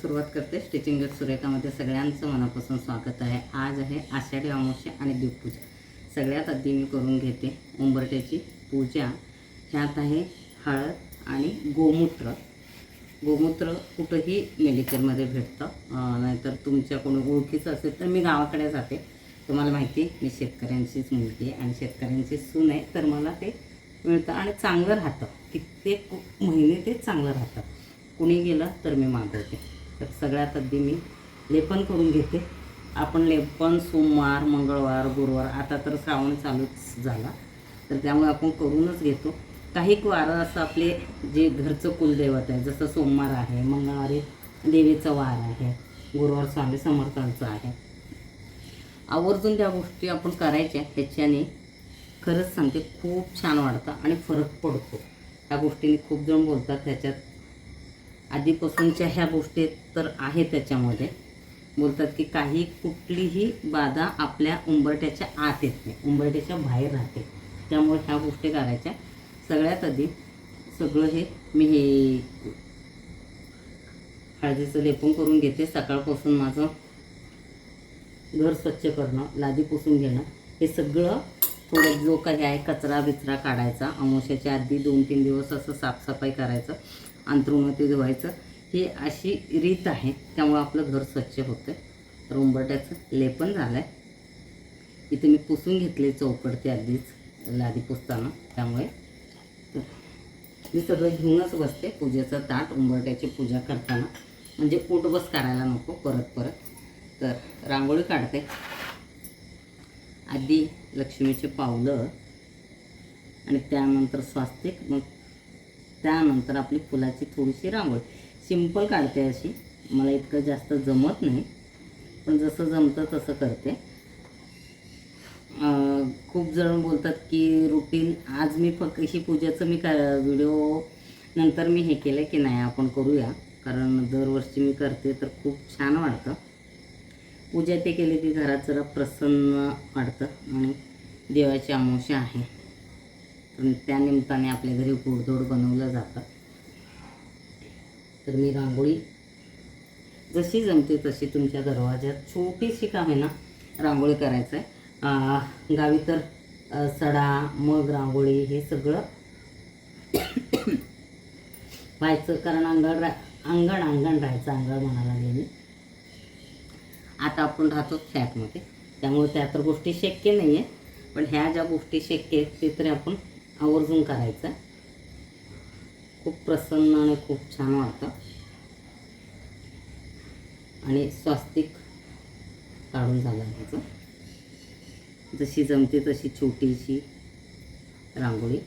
सुरुवात करते. Stitching gate सुरेखामध्ये सगळ्यांचं मनापासून स्वागत आहे. आज आहे आषाढी अमावस्या आणि दीपपूजा सगळ्यात आधी मी करून घेते उंबरट्याची पूजा. ह्यात आहे हळद आणि गोमूत्र. गोमूत्र कुठंही मेडिकलमध्ये भेटतं. नाहीतर तुमच्या कोणी ओळखीचं असेल तर मी गावाकडे जाते. तुम्हाला माहिती आहे, मी शेतकऱ्यांचीच मुलगी आहे आणि शेतकऱ्यांची सून आहे. तर मला ते मिळतं आणि चांगलं राहतं. कित्येक महिने ते चांगलं राहतं. कुणी गेलं तर मी मागवते. तर सगळ्यात आधी मी लेपन करून घेते. आपण लेपन सोमवार मंगळवार गुरुवार आता तर श्रावण चालूच झाला. तर त्यामुळे आपण करूनच घेतो. काही वारं असं आपले जे घरचं कुलदैवत आहे जसं सोमवार आहे मंगळवारी देवीचा वार आहे गुरुवार स्वामी समर्थांचं आहे. आवर्जून त्या गोष्टी आपण करायच्या ह्याच्याने खरंच सांगते खूप छान वाढतं आणि फरक पडतो. ह्या गोष्टीने खूप जण बोलतात त्याच्यात आधीपासूनच्या ह्या गोष्टी तर आहेत त्याच्यामध्ये. बोलतात की काही कुठलीही बाधा आपल्या उंबरट्याच्या आत येत नाही. उंबरट्याच्या बाहेर राहते. त्यामुळे ह्या गोष्टी करायच्या. सगळ्यात आधी सगळं हे मी हे हळदीचं लेपन करून घेते. सकाळपासून माझं घर स्वच्छ करणं लादी पुसून घेणं हे सगळं थोडं जो काही आहे कचरा बिचरा काढायचा. अमावश्याच्या आधी दोन तीन दिवस असं साफसफाई करायचं. अंथरुणं ते धुवायचं. ही अशी रीत आहे. त्यामुळं आपलं घर स्वच्छ होतं. तर उंबरट्याचं लेपन झालं आहे इथे मी पुसून घेतले चौकडते आधीच लादी पुसताना. त्यामुळे तर मी सगळं घेऊनच बसते पूजेचं ताट उंबरट्याची पूजा करताना. म्हणजे उठबस करायला नको परत परत. तर रांगोळी काढते. आधी लक्ष्मीचे पावलं आणि त्यानंतर स्वास्तिक मग त्यानंतर आपली फुलाची थोडीशी रांगोळी. सिंपल काढते अशी. मला इतकं जास्त जमत नाही. पण जसं जमतं तसं करते. खूप जण बोलतात की रुटीन आज मी फक्तशी पूजेचं मी का व्हिडिओ नंतर मी हे केलं की नाही आपण करूया. कारण दरवर्षी मी करते तर खूप छान वाटतं. पूजा ते केली की घरात जरा प्रसन्न वाटतं आणि देवाची अमावस्या आहे. त्या निमित्ताने आपल्या घरी गोडधोड बनवलं जातं. तर मी रांगोळी जशी जमते तशी तुमच्या दरवाज्यात छोटीशी काम आहे ना रांगोळी करायचं आहे गावी तर सडा मग रांगोळी हे सगळं व्हायचं कारण अंगण रा अंगण अंगण राहायचं अंगण म्हणायला लागले मी. आता आपण राहतो फ्लॅटमध्ये. त्यामुळे त्या तर गोष्टी शक्य नाही आहे पण ह्या ज्या गोष्टी शक्य आहेत ते तरी आपण आवर्जून करायचं खूप प्रसन्न आणि खूप छान वाटतं. आणि स्वास्तिक काढून झालं त्याचं जशी जमते तशी छोटीशी रांगोळी.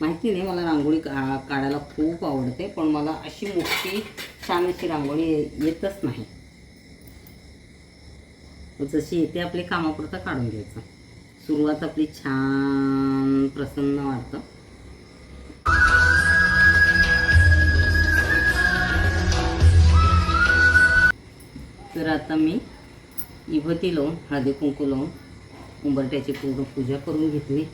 माहिती नाही मला रांगोळी का काढायला खूप आवडते पण मला अशी मोठी छान अशी रांगोळी येतच नाही. जशी येते आपली कामापुरतं काढून घ्यायचं. सुरुवात आपली छान प्रसन्न वाटतं. तर आता मी इभती लावून हळदी कुंकू लावून उंबरट्याची पूर्ण पूजा करून घेतली.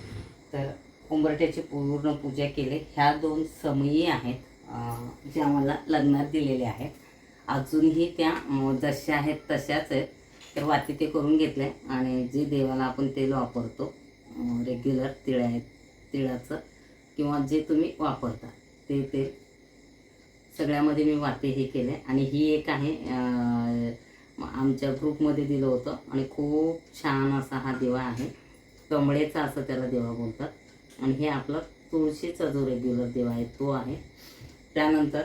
तर उंबरट्याची पूर्ण पूजा केले. ह्या दोन समयी आहेत जे ज्या मला लग्नात दिलेल्या आहेत. अजूनही त्या जशा आहेत तशाच आहेत. तर वाती ते करून घेतले आणि जे देवाला आपण तेल वापरतो रेग्युलर तिळ आहे तिळाचं किंवा जे तुम्ही वापरता ते तेल सगळ्यामध्ये मी वाते हे केले आणि ही एक आहे आमच्या ग्रुपमध्ये दिलं होतं. आणि खूप छान असा हा दिवा आहे. कमळेचा असं त्याला देवा बोलतात. आणि हे आपलं तुळशीचा जो रेग्युलर देवा आहे तो आहे. त्यानंतर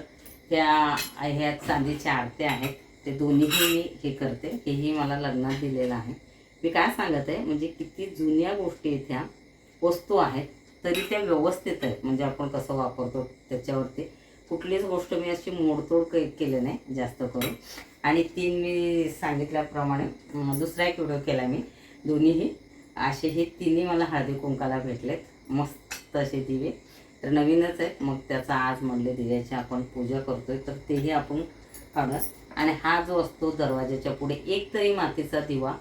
त्या ह्या चांदीच्या आरत्या आहेत. ते दोन्हीही मी हे करते हेही मला लग्नात दिलेलं आहे. मी काय सांगत आहे म्हणजे किती जुन्या गोष्टी आहेत ह्या वस्तू आहेत तरी त्या व्यवस्थित आहेत. म्हणजे आपण कसं वापरतो त्याच्यावरती. कुठलीच गोष्ट मी अशी मोडतोड काही केलं नाही जास्त करून. आणि तीन मी सांगितल्याप्रमाणे दुसरा एक व्हिडिओ केला मी दोन्हीही. असे हे तिन्ही मला हळदी कुंकाला भेटलेत. मस्त असे दिवे. तर नवीनच आहेत. मग त्याचा आज म्हणले दिव्याची आपण पूजा करतोय तर तेही आपण काढूया आणि हा जो असतो दरवाजाच्या पुढे एक तरी मातीचा दिवा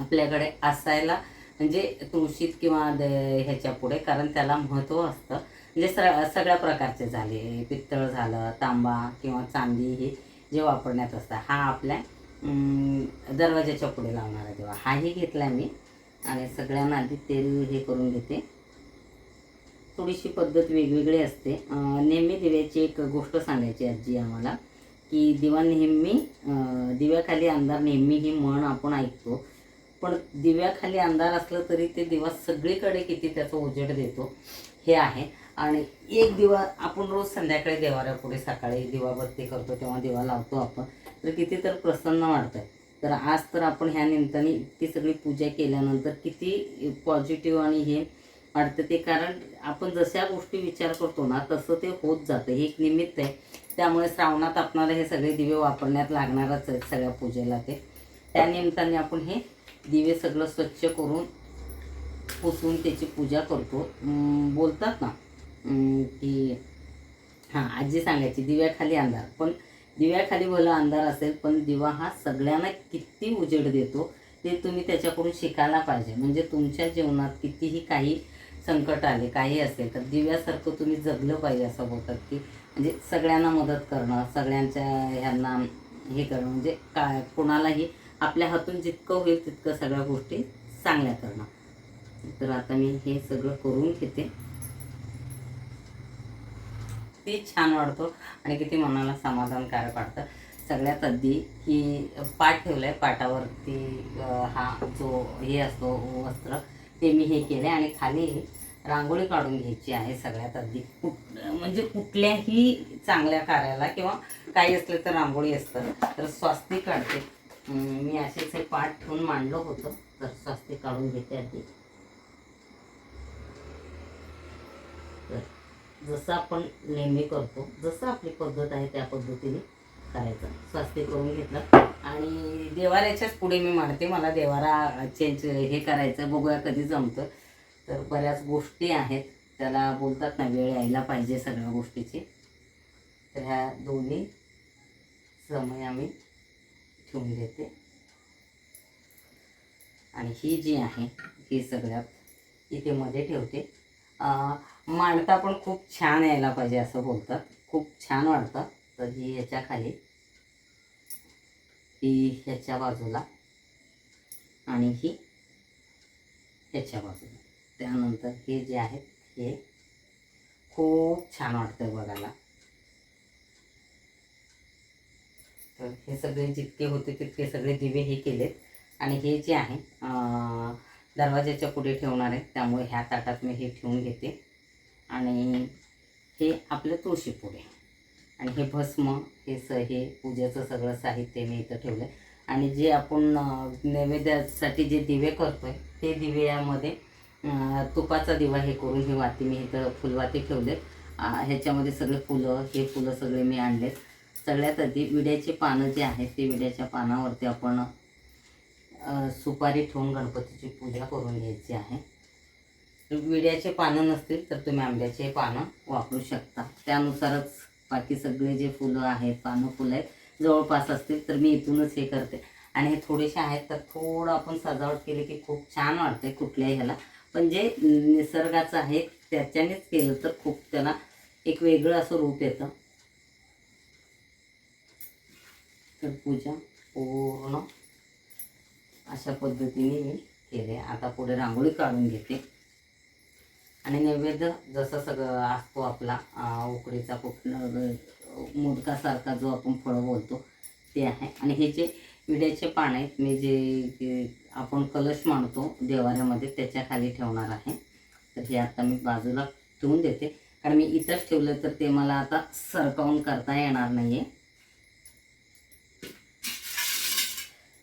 आपल्याकडे असायला म्हणजे तुळशीत किंवा द- ह्याच्या पुढे कारण त्याला महत्त्व असतं. म्हणजे स सगळ्या प्रकारचे झाले पित्तळ झालं तांबा किंवा चांदी हे जे वापरण्यात असतं हा आपल्या दरवाजाच्या पुढे लावणारा दिवा. हाही घेतला मी आणि सगळ्यांना आधी तेल हे करून घेते. थोडीशी पद्धत वेगवेगळी असते. नेहमी दिव्याची एक गोष्ट सांगायची आजी आम्हाला. की दिवा नेहमी दिव्याखाली अंधार नेहमी ही म्हण आपण ऐकतो. पण दिव्याखाली अंधार असलं तरी ते दिवा सगळीकडे किती त्याचा उजेड देतो हे आहे. आणि एक दिवा आपण रोज संध्याकाळी देवाऱ्यापुढे सकाळी दिवाबत्ती करतो तेव्हा दिवा लावतो आपण तर किती तर प्रसन्न वाटतं. तर आज तर आपण ह्या निमित्ताने इतकी सगळी पूजा केल्यानंतर किती पॉझिटिव्ह आणि हे वाटतं ते कारण आपण जशा गोष्टी विचार करतो ना तसं ते होत जातं. हे एक निमित्त आहे. त्यामुळे श्रावणात आपणाला हे सगळे दिवे वापरण्यात लागणारच आहेत सगळ्या पूजेला ते. त्या निमित्ताने आपण हे दिवे सगळं स्वच्छ करून पुसून त्याची पूजा करतो. बोलतात ना की हां आजी सांगायची दिव्याखाली अंधार. पण दिव्याखाली भलं अंधार असेल पण दिवा हा सगळ्यांना किती उजेड देतो ते तुम्ही त्याच्याकडून शिकायला पाहिजे. म्हणजे तुमच्या जीवनात कितीही काही संकट आले काही असेल तर दिव्यासारखं तुम्ही जगलं पाहिजे असं बोलतात की म्हणजे सगळ्यांना मदत करणं सगळ्यांच्या ह्यांना हे करणं म्हणजे काय कोणालाही आपल्या हातून जितकं होईल तितकं सगळ्या गोष्टी चांगल्या करणं. तर आता मी हे सगळं करून घेते. ते छान वाटतो आणि किती मनाला समाधानकारक वाटतं. सगळ्यात आधी की पाट ठेवलं आहे पाटावरती हा जो हे असतो वस्त्र ते मी हे केलं आणि खाली रांगोळी काढून घ्यायची आहे सगळ्यात आधी. कुठ म्हणजे कुठल्याही चांगल्या कार्याला किंवा काही असलं तर रांगोळी असतं. तर स्वास्तिक काढते. मी असेच हे पाठ ठेवून मांडलं होतं तर स्वास्तिक काढून घेते आधी. तर जसं आपण नेहमी करतो जसं आपली पद्धत आहे त्या पद्धतीने करायचं. स्वास्तिक करून घेतलं. आणि देवाऱ्याच्याच पुढे मी मांडते. मला देवारा चेंज हे करायचं बघूया कधी जमतं. तर बऱ्याच गोष्टी आहेत. त्याला बोलतात ना वेळ यायला पाहिजे सगळ्या गोष्टीची. तर ह्या दोन्ही समय आम्ही ठेवून देते. आणि ही जी आहे ही सगळ्यात इथे मध्ये ठेवते. मांडता पण खूप छान यायला पाहिजे असं बोलतात. खूप छान वाटतं तर ही ह्याच्या खाली ही ह्याच्या बाजूला आणि ही ह्याच्या बाजूला. त्यानंतर हे जे आहेत हे खूप छान वाटतं बघायला. तर हे सगळे जितके होते तितके सगळे दिवे हे केलेत. आणि हे जे आहे दरवाजाच्या पुढे ठेवणार आहे त्यामुळे ह्या ताटात मी हे ठेवून घेते. आणि हे आपलं तुळशी पुढे आणि हे भस्म हे स हे पूजेचं सगळं साहित्य मी इथं ठेवलं आहे आणि जे आपण नैवेद्यासाठी जे दिवे करतोय ते दिवे यामध्ये तुपाचा दिवा हे करून हे वाती मी इथं फुलवाती ठेवले ह्याच्यामध्ये सगळे फुलं हे फुलं सगळे मी आणलेत. सगळ्यात आधी विड्याचे पानं जे आहेत ते विड्याच्या पानावरती आपण सुपारी ठेवून गणपतीची पूजा करून घ्यायची आहे. विड्याचे पानं नसतील तर तुम्ही आंब्याचे पानं वापरू शकता. त्यानुसारच बाकी सगळे जे फुलं आहेत पानं फुलं आहेत जवळपास असतील तर मी इथूनच हे करते. आणि हे थोडेसे आहेत तर थोडं आपण सजावट केली की खूप छान वाटते कुठल्याही ह्याला. पण जे निसर्गाचं आहे त्याच्यानेच केलं तर खूप त्याला एक वेगळं असं रूप येतं. तर पूजा पूर्ण अशा पद्धतीने मी केले. आता पुढे रांगोळी काढून घेते. आणि नैवेद्य जसं सगळं असतो आपला उकडीचा कुठलं मोदकासारखा जो आपण फळं बोलतो ते आहे. आणि हे जे विड्याचे पान आहेत. मी जे आपण कलश मांडतो देवाऱ्यामध्ये त्याच्याखाली ठेवणार आहे. तर हे आता मी बाजूला ठेवून देते. कारण मी इथंच ठेवलं तर ते मला आता सरकावून करता येणार नाही आहे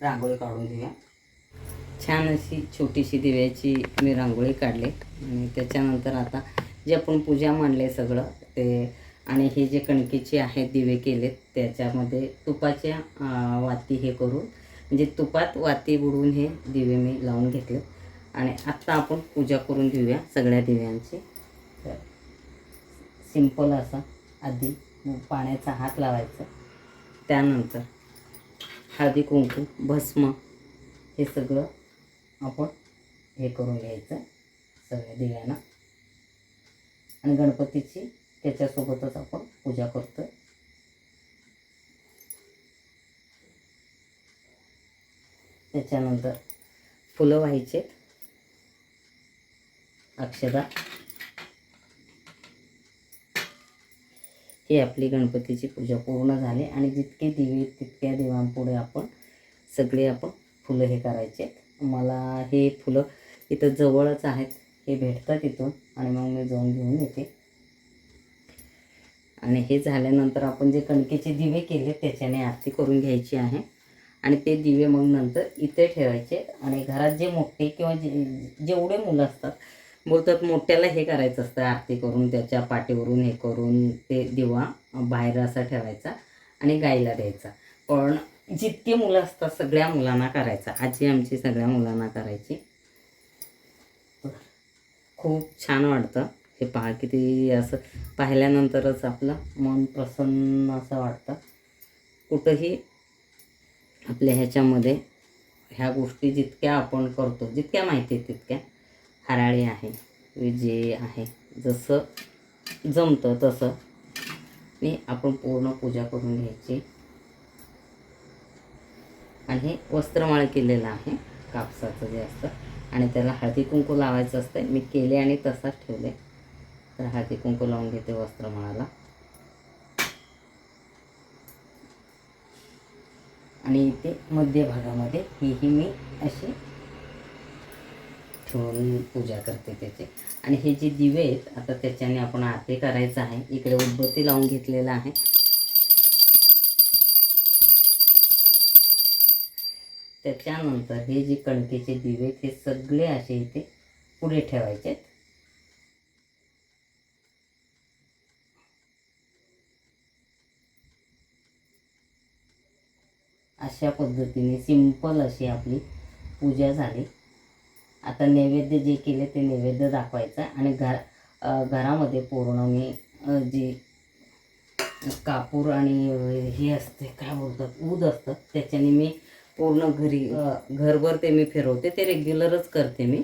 रांगोळी काढून घेऊया. छान अशी छोटीशी दिव्याची मी रांगोळी काढली. आणि त्याच्यानंतर आता जे आपण पूजा मांडले सगळं ते आणि हे जे कणकेचे आहेत दिवे केलेत त्याच्यामध्ये तुपाच्या वाती हे करून म्हणजे तुपात वाती बुडवून हे दिवे मी लावून घेतले आणि आत्ता आपण पूजा करून घेऊया सगळ्या दिव्यांची. तर सिंपल असं आधी पाण्याचा हात लावायचा. त्यानंतर हळदी कुंकू भस्म हे सगळं आपण हे करून घ्यायचं सगळ्या दिव्यांना. आणि गणपतीची त्याच्यासोबतच आपण पूजा करतोय. त्याच्यानंतर फुलं व्हायचे. अक्षदा. ही आपली गणपतीची पूजा पूर्ण झाली आणि जितके दिवे तितक्या देवांपुढे आपण सगळे आपण फुलं हे करायचे मला हे फुलं इथं जवळच आहेत. हे भेटतात इथून आणि मग मी जाऊन घेऊन येते. आणि हे झाल्यानंतर आपण जे कणकेचे दिवे केले त्याच्याने आरती करून घ्यायची आहे. आणि ते दिवे मग नंतर इथे ठेवायचे आणि घरात जे मोठे किंवा जे जेवढे मुलं असतात बोलतात मोठ्याला हे करायचं असतं आरती करून त्याच्या पाठीवरून हे करून ते दिवा बाहेर असा ठेवायचा आणि गाईला द्यायचा. पण जितके मुलं असतात सगळ्या मुलांना करायचा. आजी आमची सगळ्या मुलांना करायची. खूप छान वाटतं. हे पहा किती असं पाहिल्यानंतरच आपलं मन प्रसन्न असं वाटतं. कुठंही आपल्या ह्याच्यामध्ये ह्या गोष्टी जितक्या आपण करतो जितक्या माहिती आहेत तितक्या हराळी आहे जे आहे. जसं जमतं तसं मी आपण पूर्ण पूजा करून घ्यायची. आणि हे वस्त्रमाळ केलेलं आहे कापसाचं जे असतं. आणि त्याला हळदी कुंकू लावायचं असतं मी केले आणि तसाच ठेवले. तर हळदी कुंकू लावून घेते वस्त्रमाळाला आणि इथे मध्य भागामध्ये हीही मी अशी ठेवून पूजा करते त्याचे. आणि हे जे दिवे आहेत आता त्याच्याने आपण आरती करायचं आहे. इकडे उदबत्ती लावून घेतलेला आहे. त्याच्यानंतर हे जे कणकेचे दिवे आहेत, हे सगळे असे इथे पुढे ठेवायचे आहेत. अशा पद्धतीने सिंपल अशी आपली पूजा झाली. आता नैवेद्य जे केले ते नैवेद्य दाखवायचं आणि घर घरामध्ये पूर्ण मी कापूर आणि हे असते काय बोलतात ऊद असतं त्याच्याने मी पूर्ण घरी घरभर ते मी फिरवते ते रेग्युलरच करते मी.